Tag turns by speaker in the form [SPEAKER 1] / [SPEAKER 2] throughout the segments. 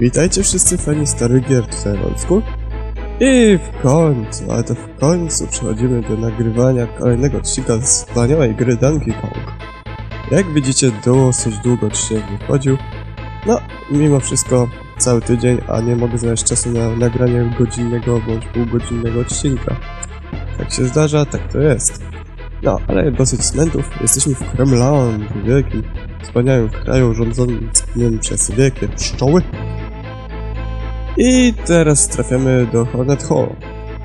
[SPEAKER 1] Witajcie wszyscy fani starych gier tutaj w Oldschool. I w końcu, ale to w końcu przechodzimy do nagrywania kolejnego odcinka z wspaniałej gry Donkey Kong. Jak widzicie, dosyć długo odcinek wychodził. No, mimo wszystko cały tydzień, a nie mogę znaleźć czasu na nagranie godzinnego bądź półgodzinnego odcinka. Tak się zdarza, tak to jest. No, ale dosyć smętów. Jesteśmy w Kremland, wielkim, wspaniałym kraju rządzonym przez wielkie pszczoły. I teraz trafiamy do Hornet Hall.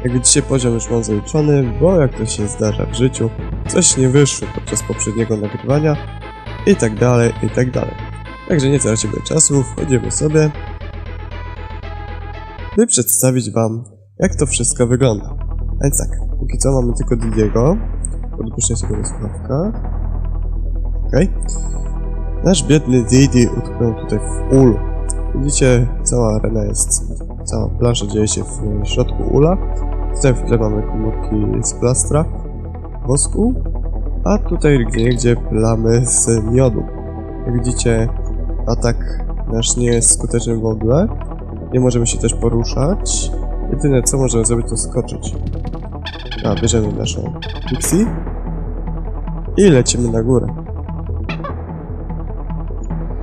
[SPEAKER 1] Jak widzicie, poziom już mam zaliczony, bo jak to się zdarza w życiu, coś nie wyszło podczas poprzedniego nagrywania i tak dalej, i tak dalej. Także nie tracimy czasu, wchodzimy sobie, by przedstawić wam, jak to wszystko wygląda. A więc tak, póki co mamy tylko Didiego. Podpuszczę sobie do słuchawka. Okej. Nasz biedny Didi utknął tutaj w ulu. Widzicie, cała arena jest, cała plansza dzieje się w środku ula. Tutaj w tle mamy komórki z plastra, wosku, a tutaj gdzie niegdzie plamy z miodu. Jak widzicie, atak nasz nie jest skuteczny w ogóle. Nie możemy się też poruszać. Jedyne co możemy zrobić to skoczyć. A, bierzemy naszą Pixie i lecimy na górę.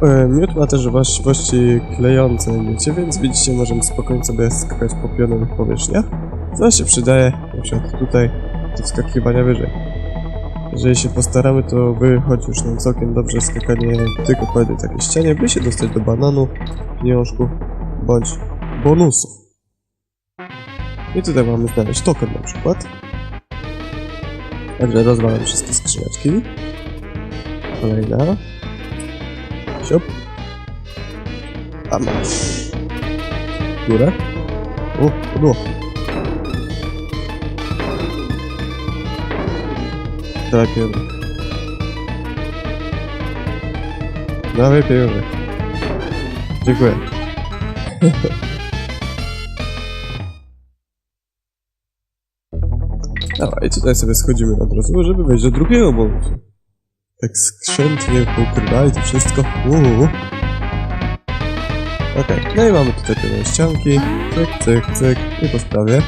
[SPEAKER 1] E, Miód ma też właściwości klejące, wiecie, więc widzicie, możemy spokojnie sobie skakać po pionowych powierzchniach. Co się przydaje, na przykład tutaj, do wskakiwania wyżej. Jeżeli się postaramy, to wychodzi już nam całkiem dobrze skakanie tylko po jednej takiej ścianie, by się dostać do bananu, pieniążków bądź bonusów. I tutaj mamy znaleźć token na przykład. Także rozwalam wszystkie skrzyneczki. Kolejna. Siop. Masz. Górę. O, podło. Dawaj pieniądze. Dawaj pieniądze. Dziękuję. I tutaj sobie schodzimy od razu, żeby wejść do drugiego bonusu. Tak skrzętnie poukrywali to wszystko. Uuu. Okej, no i mamy tutaj te ścianki. Cyk, cyk, cyk. I po sprawie.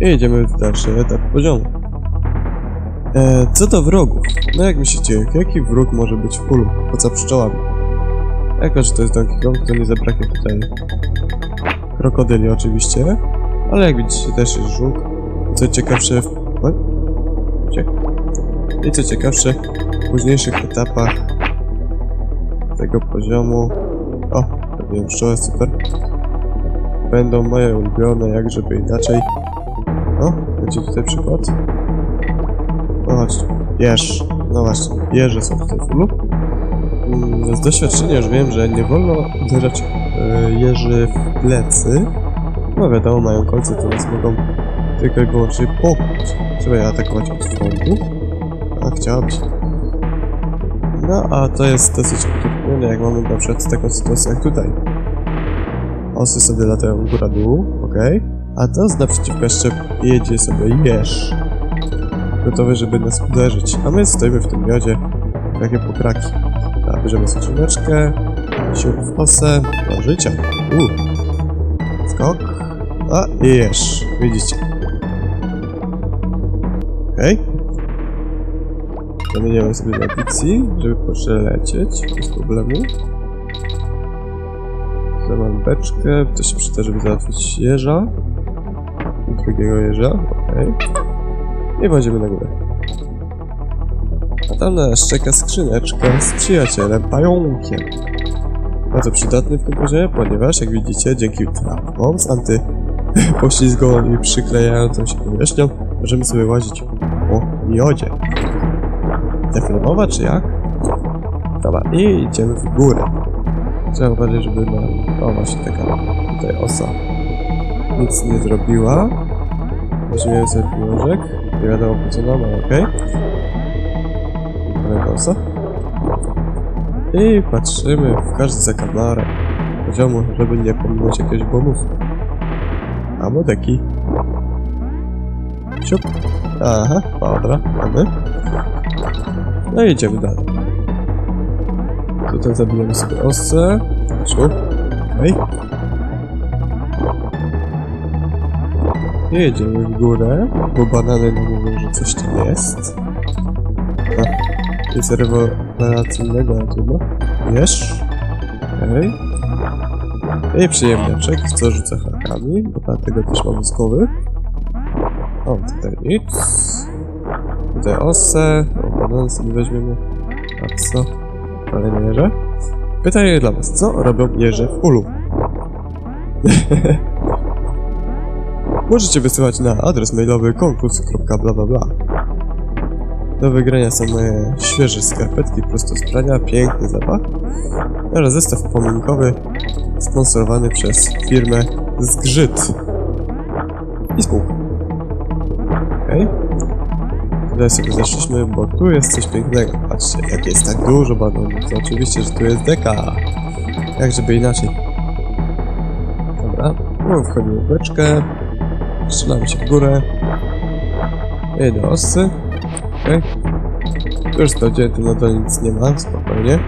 [SPEAKER 1] I jedziemy w dalszy etap poziomu. E, co do wrogów? No jak myślicie, jaki wróg może być w ulu, poza pszczołami? Jako, że to jest Donkey Kong, to nie zabraknie tutaj krokodyli oczywiście, ale jak widzicie też jest żółk. Co ciekawsze? I co ciekawsze, w późniejszych etapach tego poziomu... O, pewnie pszczoły, super. Będą moje ulubione, jak żeby inaczej. O, będzie tutaj przykład. No chodź, jeż. No właśnie, jeże są tutaj w ulu. Mm, Z doświadczenia już wiem, że nie wolno uderzać e, jeży w plecy. No wiadomo, mają kolce, to nas mogą tylko i wyłącznie pokłuć. Trzeba je atakować od frontu. A chciałabyś. No, a to jest dosyć utrudnione, jak mamy na przykład taką sytuację jak tutaj. Osy sobie latają góra-dół, ok. A to z naprzeciwka jeszcze jedzie sobie jeż. Gotowy, żeby nas uderzyć. A my stoimy w tym miodzie, jakie pokraki. A, bierzemy skrzyneczkę, siup w osę, do życia. U. Skok. A, jesz. Widzicie. Okej. Zamieniamy sobie na Pixie, żeby przelecieć bez problemu. Tutaj mam beczkę, to się przyda, żeby załatwić jeża. Drugiego jeża, okej. I wchodzimy na górę. A tam na nas czeka skrzyneczka z przyjacielem pająkiem. Bardzo przydatny w tym poziomie, ponieważ jak widzicie, dzięki trapom z antypoślizgową i przyklejającą się powierzchnią możemy sobie łazić po miodzie. Deflemowa czy jak? Dobra, i idziemy w górę. Trzeba uważać, żeby na... O właśnie, taka tutaj osa nic nie zrobiła. Weźmiemy sobie pieniążek. Nie wiadomo po co nam, ale okej. Okay. osa. I patrzymy w każdy zakamarek poziomu, żeby nie pominąć jakiegoś bonusu. Albo deki. Siup. Aha, dobra, mamy. No i idziemy dalej. Tutaj zabijamy sobie osę. Ciu. Okej. I jedziemy w górę, bo banany nam mówią, że coś tam jest. A, jest rewelacyjnego, trudno. Wiesz? Okej. I przyjemniaczek, co rzuca hakami, bo dlatego też mam wojskowych. O, tutaj nic. Tutaj osę. O, sobie weźmiemy. A co? Kolejne jeże. Pytanie dla was. Co robią jeże w ulu? Możecie wysyłać na adres mailowy konkurs.blablabla. Do wygrania są moje świeże skarpetki prosto z prania, piękny zapach oraz zestaw upominkowy sponsorowany przez firmę Zgrzyt i spółkę. Okej. Tutaj sobie zeszliśmy, bo tu jest coś pięknego. Patrzcie, jak jest tak dużo bananów. To oczywiście, że tu jest deka. Jak żeby inaczej. Dobra, no wchodzimy w beczkę. Strzelamy się w górę. I do osy. Okej. Tu Już sprawdziłem, tu na dole nic nie ma, spokojnie.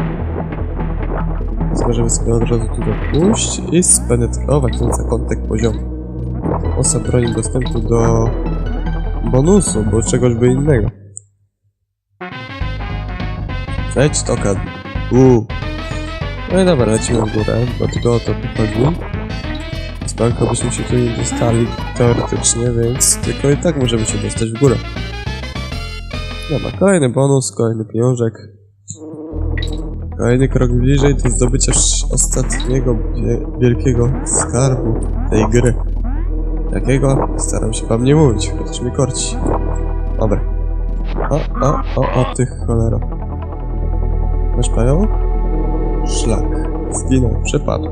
[SPEAKER 1] Możemy sobie od razu tu pójść i spenetrować ten zakątek poziomu. Osa broni dostępu do bonusu, bo czegoś by innego. Wejdź token. Uuu. No i dobra, lecimy w górę, bo tylko o to tu chodzi. Z banką byśmy się tu nie dostali teoretycznie, więc tylko i tak możemy się dostać w górę. Dobra, kolejny bonus, kolejny pieniążek. Kolejny krok bliżej do zdobycia ostatniego wie- wielkiego skarbu tej gry. Jakiego? Staram się wam nie mówić, chociaż mi korci. Dobra. O, o, o, o, tych cholera. Masz pająk? Szlak. Zginął, przepadł.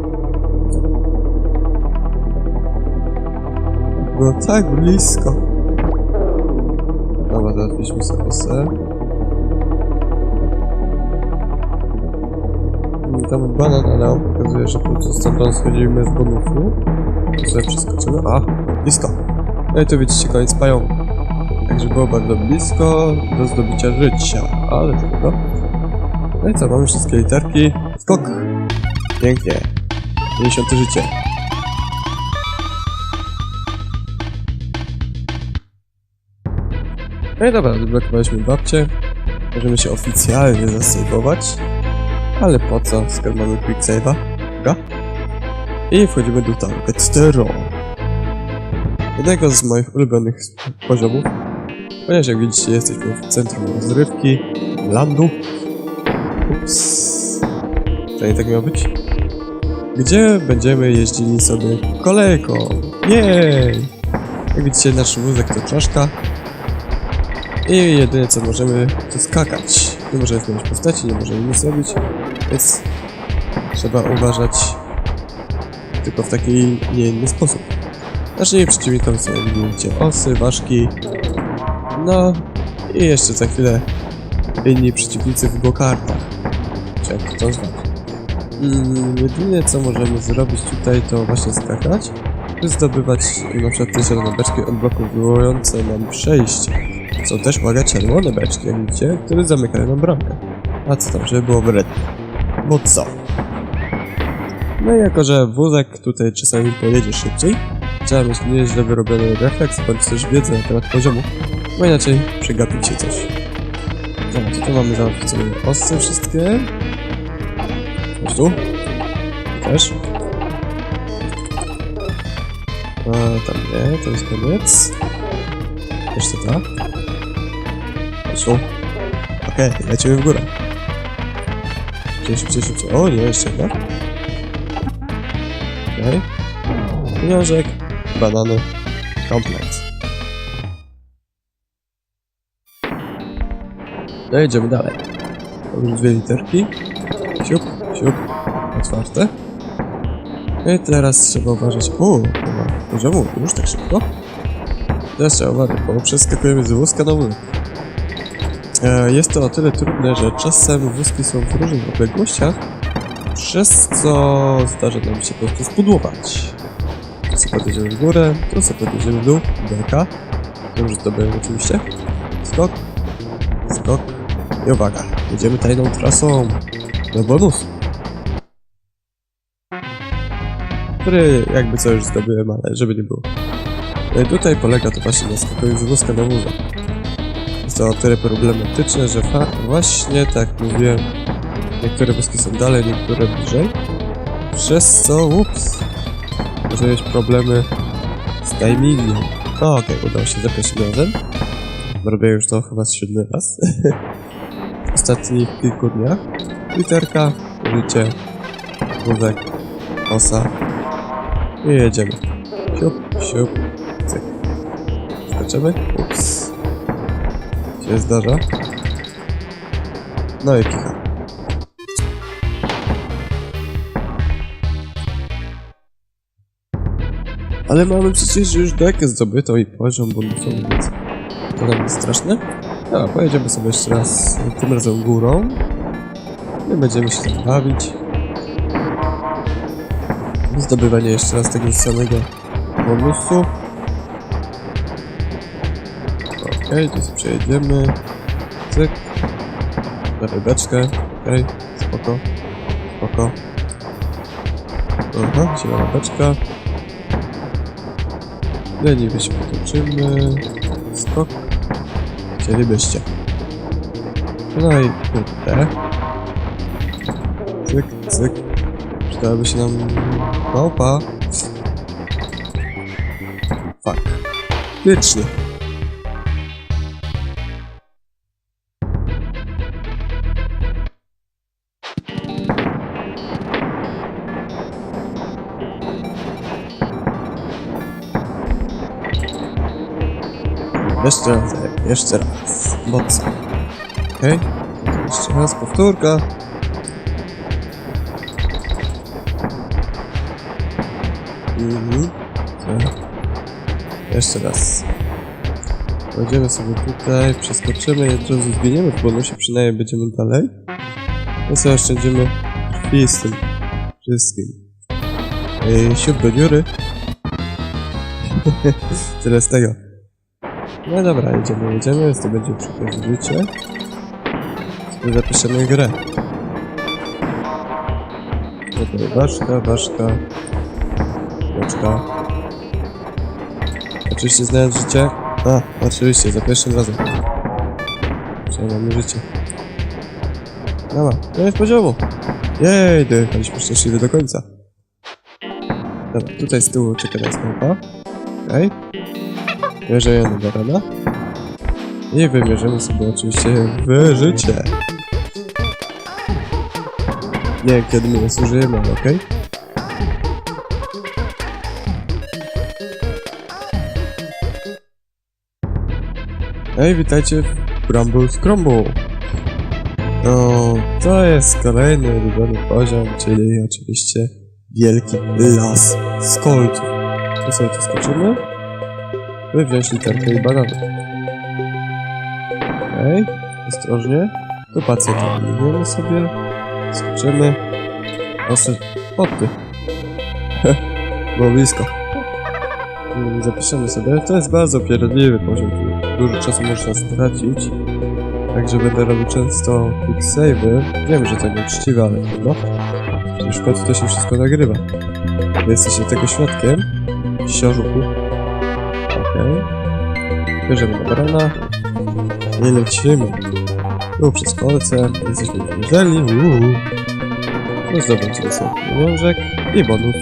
[SPEAKER 1] Było tak blisko. Dobra, załatwiliśmy sobie kosę. Mm, Tam banan, ale on pokazuje, że po prostu stamtąd schodzimy z bonusu. Sobie przeskoczymy. A, blisko. No i tu widzicie koniec pająku. Także było bardzo blisko do zdobycia życia, ale tylko. No i co, mamy wszystkie literki. Skok! Pięknie. 50 życie. No i dobra, odblokowaliśmy babcię. Możemy się oficjalnie zasejwować. Ale po co, skoro mamy quick save'a? I wchodzimy do Target Zero. Jednego z moich ulubionych poziomów. Ponieważ jak widzicie jesteśmy w centrum rozrywki, landu. Ups. To nie tak miało być? Gdzie będziemy jeździli sobie kolejką. Jej! Jak widzicie nasz wózek to czaszka. I jedyne co możemy to skakać. Nie możemy zmienić postaci, nie możemy nic robić. Więc trzeba uważać tylko w taki, nie inny sposób. Naszymi przeciwnikami są widzicie osy, ważki, no i jeszcze za chwilę inni przeciwnicy w go-kartach. Czy jak to zwać. Mm, jedynie co możemy zrobić tutaj to właśnie skakać, by zdobywać na przykład te zielone beczki odblokowujące nam przejście. Są też, uwaga, czerwone beczki, jak widzicie, które zamykają nam bramkę. A co tam, żeby było wredne. Bo co? No i jako, że wózek tutaj czasami pojedzie szybciej, trzeba mieć nieźle wyrobiony refleks, bądź też wiedzę na temat poziomu, bo inaczej przegapicie coś. Dobra, to tu mamy załatwić sobie osy wszystkie. Chodź tu. Też. A, tam nie, to jest koniec. Jeszcze ta. Tu. Okej, lecimy w górę. Szybciej, szybciej, szybciej. O, nie, jeszcze jedna. Okej. Pieniążek, banany, komplet. No idziemy dalej. Już dwie literki. Siup, siup. Otwarte. No i teraz trzeba uważać. O, chyba poziomu już tak szybko. Teraz trzeba uważać, bo przeskakujemy z wózka na wózek. E, Jest to o tyle trudne, że czasem wózki są w różnych odległościach, przez co zdarza nam się po prostu spudłować. Tu sobie podjedziemy w górę, tu sobie podjedziemy w dół, belka. Już zdobyłem oczywiście. Skok, skok, I uwaga, jedziemy tajną trasą do bonusu. Który jakby co już zdobyłem, ale żeby nie było. E, Tutaj polega to właśnie na skakując z wózka na wózek. To o tyle problematyczne, że właśnie tak mówiłem, niektóre wózki są dalej, niektóre bliżej. Przez co, ups, może mieć problemy z timingiem. No okej, udało się za razem. Robię już to chyba z siódmy raz. w ostatnich kilku dniach. Literka, życie, wózek, osa. I jedziemy. Siup, siup, cyk. Skoczymy. Ups. Się zdarza. No i kicha. Ale mamy przecież już dekę zdobytą i poziom bonusowy, więc to nam jest straszne. No, pojedziemy sobie jeszcze raz, tym razem górą. I będziemy się tak bawić. Zdobywanie jeszcze raz tego samego bonusu. Okej, tu sobie przejedziemy. Cyk. Dawaj beczkę. Okej, spoko. Spoko. Aha, zielona beczka. Leniwie się potoczymy. Skok. Chcielibyście. No i kurde. Cyk, cyk. Przydałaby się nam małpa. Fuck. Wiecznie. Jeszcze raz, jeszcze raz. Mocno. Okej. Jeszcze raz, powtórka. Mhm. Tak. Jeszcze raz. Pojedziemy sobie tutaj, przeskoczymy od razu zginiemy w bonusie, przynajmniej będziemy dalej. No co, oszczędzimy krwi z tym wszystkim. Ej, siup do dziury. Tyle z tego. No dobra, jedziemy, jedziemy, to będzie. Sobie zapiszemy grę. Tutaj ważka, ważka. Ważka. Oczywiście znając życie. A, oczywiście, za pierwszym razem. Czyli mamy życie. Dobra, koniec poziomu. Jej, dojechaliśmy szczęśliwie do końca. Dobra, tutaj z tyłu czeka nas mapa. Okej. Wjeżdżamy do rana. I wymierzymy sobie oczywiście w życie. Nie kiedy my zużyjemy, ale okej. Hej, witajcie w Grumble Scrumble. No, to jest kolejny ulubiony poziom, czyli oczywiście wielki las z kolców. Tu sobie to skoczymy. By wziąć literkę i banany. Okej, ostrożnie. Tu pacjent wyjmiemy sobie. Skoczymy. Osy... Poty. Było blisko. Mm, Zapiszemy sobie. To jest bardzo pierdliwy poziom. Dużo czasu można stracić. Także będę robił często quick save'y. Wiem, że to nieuczciwe, ale no. Przecież w końcu to się wszystko nagrywa. Wy jesteście tego świadkiem. Siorzuku. Okej. Bierzemy na barana. I lecimy. Tu przez kolce. Jesteśmy wjeżdżali. Uuu. No zdobędziemy sobie pieniążek i bonus.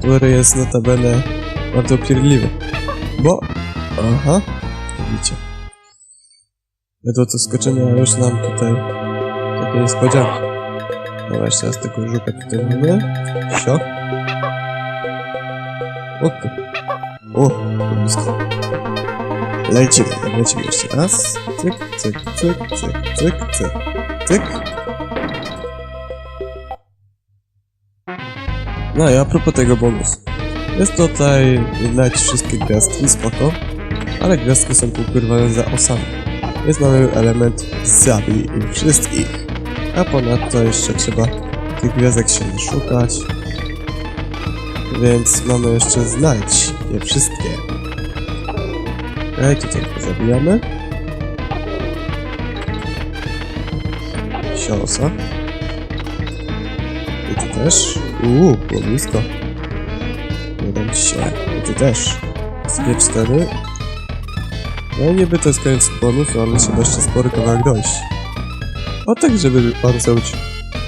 [SPEAKER 1] Który jest notabene bardzo pierdliwy. Bo... Aha. Widzicie. Ledwo co skoczymy, a już nam tutaj takie niespodzianki. Dobra, jeszcze raz tego żuka tutaj mamy. Sio. O. O, blisko. Lecimy, lecimy jeszcze raz. Cyk, cyk, cyk, cyk, cyk, cyk, cyk. No i a propos tego bonusu. Jest tutaj znać wszystkie gwiazdki, spoko. Ale gwiazdki są poukrywane za osami. Więc mamy element zabij ich wszystkich. A ponadto jeszcze trzeba tych gwiazdek się szukać. Więc mamy jeszcze znajdź je wszystkie. Okej, tutaj zabijamy. Siosa. I ty też. Uuu, było blisko. Ci się. I ty też. Dwie cztery. No niby to jest koniec bonusu, ale trzeba jeszcze spory kawałek dojść. O tak, żeby pan zrobić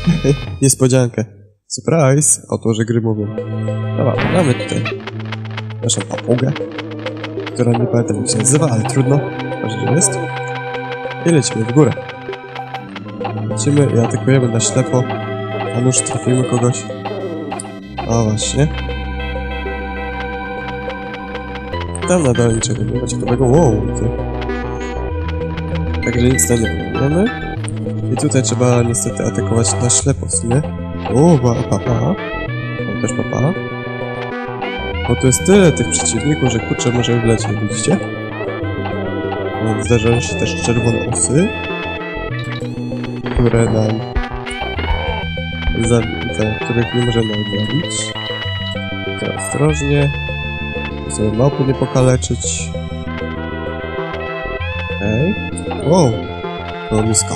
[SPEAKER 1] niespodziankę. Surprise! Autorzy gry mówią. Dobra, mamy tutaj naszą papugę, która nie pamiętam jak się nazywa, ale trudno. Ważne, że jest. I lecimy w górę. Lecimy i atakujemy na ślepo. A nuż trafimy kogoś. O właśnie. Tam na dole niczego nie ma ciekawego. Wow, ty. Także nic tam nie próbujemy. I tutaj trzeba niestety atakować na ślepo w sumie. O, pa, pa, pa. Też papa. Bo tu jest tyle tych przeciwników, że kurczę możemy wlecieć, widzicie? Więc zdarzają się też czerwone osy, które nam... Za, te, których nie możemy odrobić. Teraz ostrożnie. sobie małpy nie pokaleczyć. Okej. Wow! Było blisko.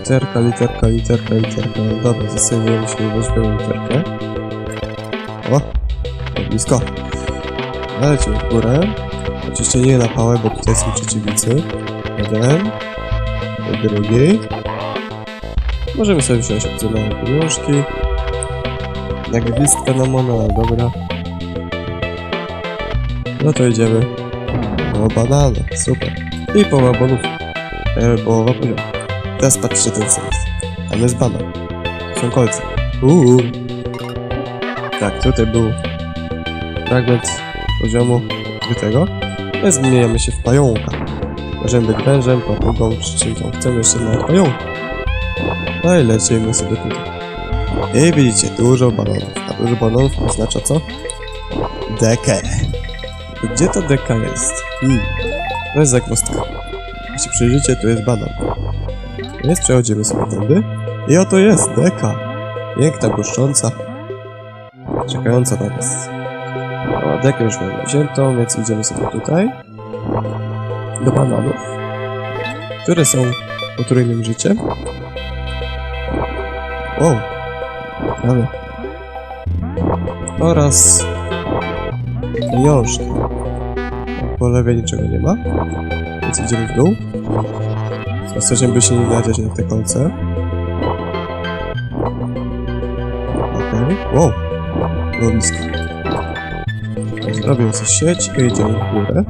[SPEAKER 1] Literka, literka, literka, literka. Dobra, zasejmujemy się weźmiemy literkę. O! Blisko. Lecimy w górę. Oczywiście nie na pałę, bo tutaj są przeciwnicy. Jeden. Drugi. Możemy sobie wziąć opcjonalne pieniążki. Jak gwizdka na ale dobra. No to idziemy. O, banany, super. I połowa bonów. E, połowa poziomu. Teraz patrzcie ten sens. Tam jest banan. Są kolce. Uuu. Tak, tutaj był fragment poziomu odkrytego. Teraz zmieniamy się w pająka. Możemy być wężem, papugą, przyczynką. Chcemy jeszcze na pająka. No i lecimy sobie tutaj. I widzicie, dużo balonów. A dużo balonów oznacza co? Dekę. Gdzie ta deka jest? Hmm. To jest zagwozdka. Jeśli przyjrzycie, tu jest banan. Więc przechodzimy sobie tędy. I oto jest deka. Piękna, błyszcząca. Czekająca na nas. O, dekę już mamy wziętą, więc idziemy sobie tutaj. Do bananów. Które są potrójnym życiem. O! Prawie. Oraz pieniążki. Po lewej niczego nie ma. Więc idziemy w dół. Ostrożnie, by się nie nadziać na te kolce. Okej. Wow! Było blisko. Zrobię sobie sieć i idziemy w górę.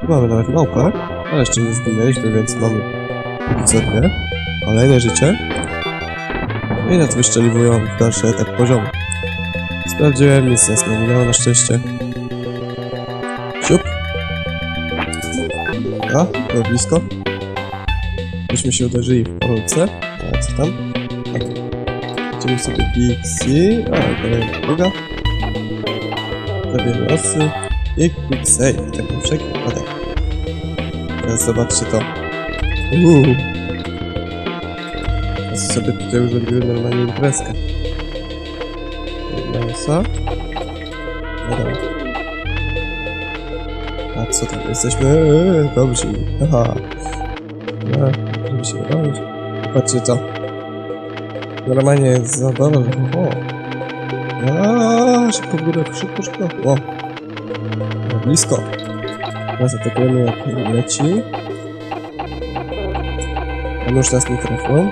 [SPEAKER 1] Tu mamy nawet małpę, ale jeszcze nie zginęliśmy, więc mamy co dwie. Kolejne życie. I nas wyszczeliwują w dalszy etap poziomu. Sprawdziłem, nic nas nie minęło na szczęście. Siup. A, blisko. Byśmy się uderzyli w kolce. A co tam? Tu. Idziemy sobie Pixie. A, kolejna druga. Zabieramy losy. I quick save, tak na wszelki wypadek. Teraz zobaczcie to. Uuu. Teraz sobie tutaj zrobiłem normalnie imprezkę. Losa. No dobra. A co tam? Jesteśmy eee, dobrzy. Aha. Bawić. Patrzcie to. Normalnie zabawa. O. Aaaa, szybko w górę, szybko, szybko. O. No, blisko. Teraz atakujemy jak leci. On już nas nie trafią.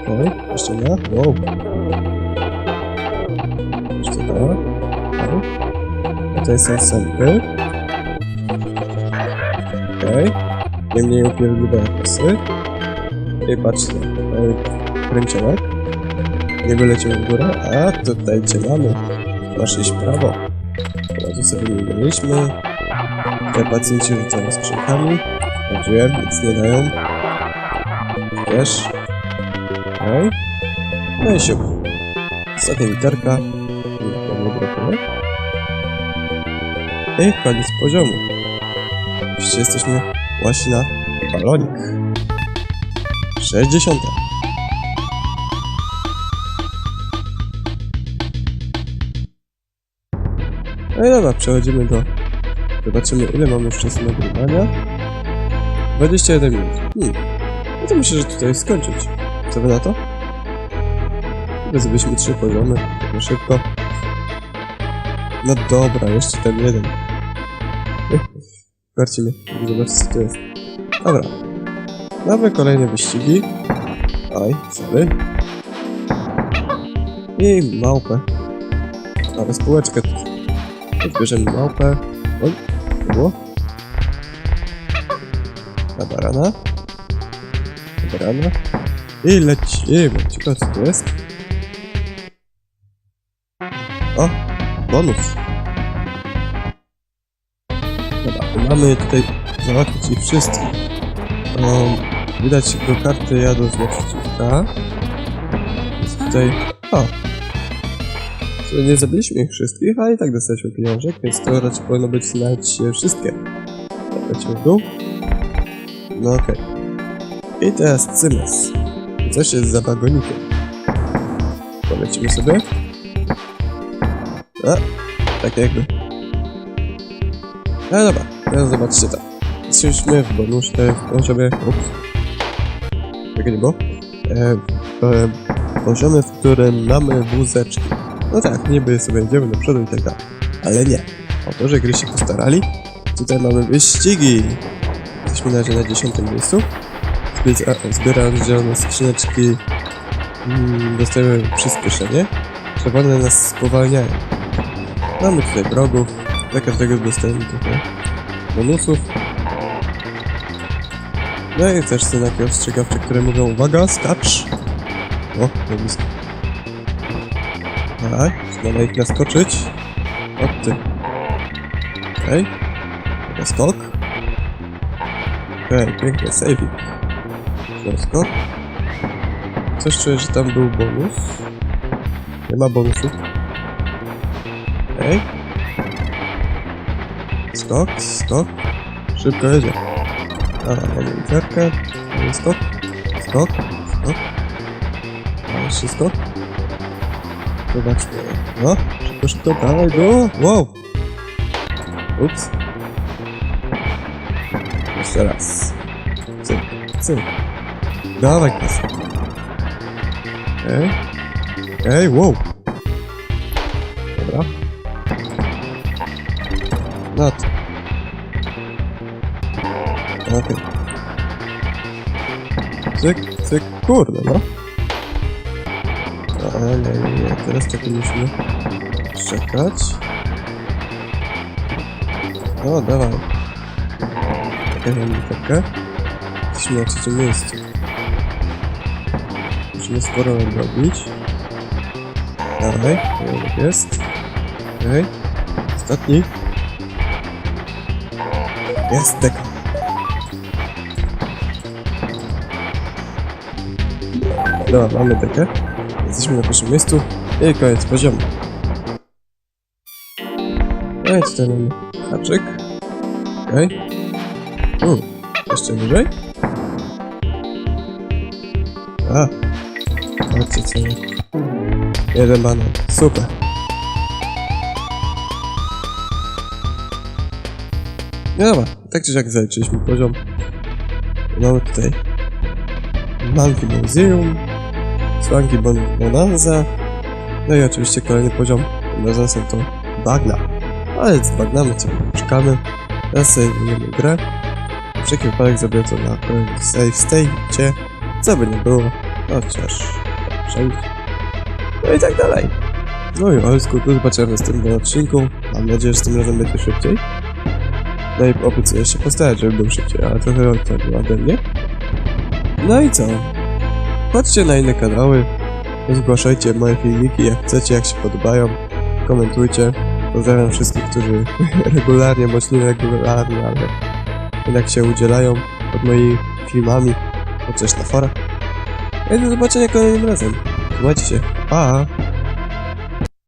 [SPEAKER 1] Okej, jeszcze nie. Wow. Jeszcze nie. Okej. Tutaj są sępy. Okej. Niemniej upierdliwe kosy. I patrzcie. Kręciołek. Nie wyleciał w górę, a tutaj cię mamy. Masz iść prawo. Teraz tu sobie nie mieliśmy. Te pacjenci rzucają skrzynkami. Sprawdziłem, nic nie dają. Też. Okej. No i siup. Ostatnia literka. I koniec poziomu. Oczywiście jesteśmy właśnie na balonik. 60. No i dobra, przechodzimy do Zobaczymy, ile mamy już czasu nagrywania. 21 minut. Hmm. No to myślę, że tutaj skończyć. Co wy na to? Chyba zrobiliśmy trzy poziomy, na szybko. No dobra, jeszcze ten jeden. Warcimy, żeby zobaczyć co to jest. Dobra. Mamy kolejne wyścigi. Oj, sorry. I małpę. Ale spółeczkę. Zbierzemy małpę. Oj, co było? Na barana. Na barana. I lecimy. Ciekawe co to jest. O, bonus. Dobra, to mamy tutaj załatwić ich wszystkich. Um, widać go karty jadą z naprzeciwka. Jest tutaj... O! Sumie nie zabiliśmy ich wszystkich, a i tak dostaliśmy pieniążek, więc to raczej powinno być znać wszystkie. Tak, lecimy w dół. No okej. I teraz Cymes. Coś jest za wagonikiem. Polecimy sobie. A, tak jakby. No dobra, teraz zobaczcie tak. Jesteśmy w bonusie, w poziomie... Ups. Było. E, e, poziomie, w którym mamy wózeczki. No tak, niby sobie idziemy do przodu i tak dalej. Ale nie. Autorzy gry się postarali. Tutaj mamy wyścigi. Jesteśmy na razie na dziesiątym miejscu. Zbiera- Zbierając zielone skrzyneczki mm, dostajemy przyspieszenie. Czerwone nas spowalniają. Mamy tutaj wrogów. Za każdego dostajemy trochę bonusów. No i też znaki ostrzegawcze, które mówią uwaga, skacz. O, na blisko. Tak, trzeba na ich naskoczyć. O ty. Okej. Okay. Skok. Okej, okay, piękny saving. Skok. Coś czuję, że tam był bonus. Nie ma bonusów. Okej. Skok, skok. Szybko jedzie. Dobra, mamy literkę. Mamy skok. Skok. Skok. A jeszcze skok. Zobaczmy. No, szybko, szybko, dawaj go. Wow. Ups. Jeszcze raz. Cyk, cyk. Dawaj kasę. Okej. Okej, wow. Dobra. No to. Okej. Cyk, cyk, kurde, no. Ale nie, nie, teraz czekaj, musimy czekać. O, dawaj. Okej, mam literkę. Jesteśmy na trzecim miejscu. Musimy sporo robić. Dawaj, jest. Okej. Ostatni. Jest deka. Dobra, mamy dekę. Jesteśmy na pierwszym miejscu. I koniec poziomu. No i tutaj mamy haczyk. Okej. Okay. Jeszcze wyżej. A. Patrzcie co jest. Jeden banan. Super. No dobra, tak czy siak zaliczyliśmy poziom. Mamy tutaj Monkey Museum, Bon Bonanza, no i oczywiście kolejny poziom, tym razem są to bagna. Ale z bagnami co czekamy, teraz sobie wyjmiemy grę. Wszelki wypadek zrobię to na kolejnym save state, co by nie było, chociaż przejść. No i tak dalej. No i ojsku, do zobaczenia w następnym odcinku. Mam nadzieję, że tym razem będzie szybciej. No i obiecuję się postarać, żeby był szybciej, ale trochę odtęgło ode mnie. No i co? Chodźcie na inne kanały, zgłaszajcie moje filmiki jak chcecie, jak się podobają, komentujcie. Pozdrawiam wszystkich, którzy regularnie, bądź nieregularnie, ale jednak się udzielają pod moimi filmami, chociaż na forach. I do zobaczenia kolejnym razem. Trzymajcie się. Pa!